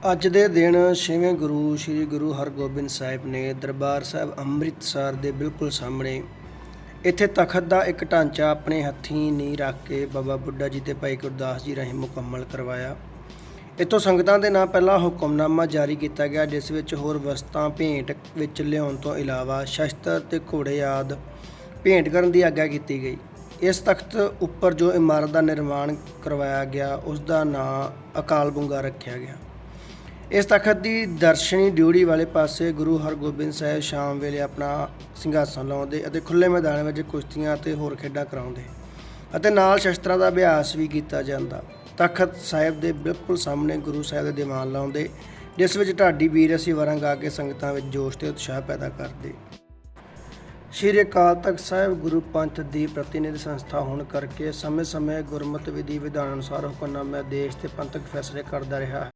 ਅੱਜ ਦੇ ਦਿਨ ਛੇਵੇਂ ਗੁਰੂ ਸ੍ਰੀ ਗੁਰੂ ਹਰਗੋਬਿੰਦ ਸਾਹਿਬ ਨੇ ਦਰਬਾਰ ਸਾਹਿਬ ਅੰਮ੍ਰਿਤਸਰ ਦੇ ਬਿਲਕੁਲ ਸਾਹਮਣੇ ਇੱਥੇ ਤਖਤ ਦਾ ਇੱਕ ਢਾਂਚਾ ਆਪਣੇ ਹੱਥੀਂ ਨੀਂਹ ਰੱਖ ਕੇ ਬਾਬਾ ਬੁੱਢਾ ਜੀ ਤੇ ਭਾਈ ਗੁਰਦਾਸ ਜੀ ਰਾਹੀਂ ਮੁਕੰਮਲ ਕਰਵਾਇਆ। ਇੱਥੋਂ ਸੰਗਤਾਂ ਦੇ ਨਾਂ ਪਹਿਲਾ ਹੁਕਮਨਾਮਾ ਜਾਰੀ ਕੀਤਾ ਗਿਆ, ਜਿਸ ਵਿੱਚ ਹੋਰ ਵਸਤਾਂ ਭੇਂਟ ਵਿੱਚ ਲਿਆਉਣ ਤੋਂ ਇਲਾਵਾ ਸ਼ਸਤਰ ਤੇ ਘੋੜੇ ਆਦ ਭੇਂਟ ਕਰਨ ਦੀ ਆਗਿਆ ਕੀਤੀ ਗਈ। ਇਸ ਤਖਤ ਉੱਪਰ ਜੋ ਇਮਾਰਤ ਦਾ ਨਿਰਮਾਣ ਕਰਵਾਇਆ ਗਿਆ, ਉਸ ਦਾ ਨਾਂ ਅਕਾਲ ਬੁੰਗਾ ਰੱਖਿਆ ਗਿਆ। ਇਸ ਤਖਤ ਦੀ ਦਰਸ਼ਨੀ ਡਿਊੜੀ ਵਾਲੇ ਪਾਸੇ ਗੁਰੂ ਹਰਗੋਬਿੰਦ ਸਾਹਿਬ ਸ਼ਾਮ ਵੇਲੇ ਆਪਣਾ ਸਿੰਘਾਸਨ ਲਾਉਂਦੇ ਅਤੇ ਖੁੱਲੇ ਮੈਦਾਨ ਵਿੱਚ ਕੁਸ਼ਤੀਆਂ ਅਤੇ ਹੋਰ ਖੇਡਾਂ ਕਰਾਉਂਦੇ ਅਤੇ ਨਾਲ ਸ਼ਸਤਰਾਂ ਦਾ ਅਭਿਆਸ ਵੀ ਕੀਤਾ ਜਾਂਦਾ। ਤਖਤ ਸਾਹਿਬ ਦੇ ਬਿਲਕੁਲ ਸਾਹਮਣੇ ਗੁਰੂ ਸਾਹਿਬ ਦੇ ਦੀਵਾਨ ਲਾਉਂਦੇ, ਜਿਸ ਵਿੱਚ ਢਾਡੀ ਵੀਰ ਅਸੀਂ ਵਰੰਗ ਆ ਕੇ ਸੰਗਤਾਂ ਵਿੱਚ ਜੋਸ਼ ਤੇ ਉਤਸ਼ਾਹ ਪੈਦਾ ਕਰਦੇ। ਸ਼੍ਰੀ ਅਕਾਲ ਤਖਤ ਸਾਹਿਬ ਗੁਰੂ ਪੰਥ ਦੀ ਪ੍ਰਤੀਨਿਧ ਸੰਸਥਾ ਹੋਣ ਕਰਕੇ ਸਮੇਂ-ਸਮੇਂ ਗੁਰਮਤਿ ਵਿਧੀ ਵਿਧਾਨ ਅਨੁਸਾਰ ਹੁਕਮਨਾਮੇ ਦੇਸ਼ ਤੇ ਪੰਥਕ ਫੈਸਲੇ ਕਰਦਾ ਰਿਹਾ।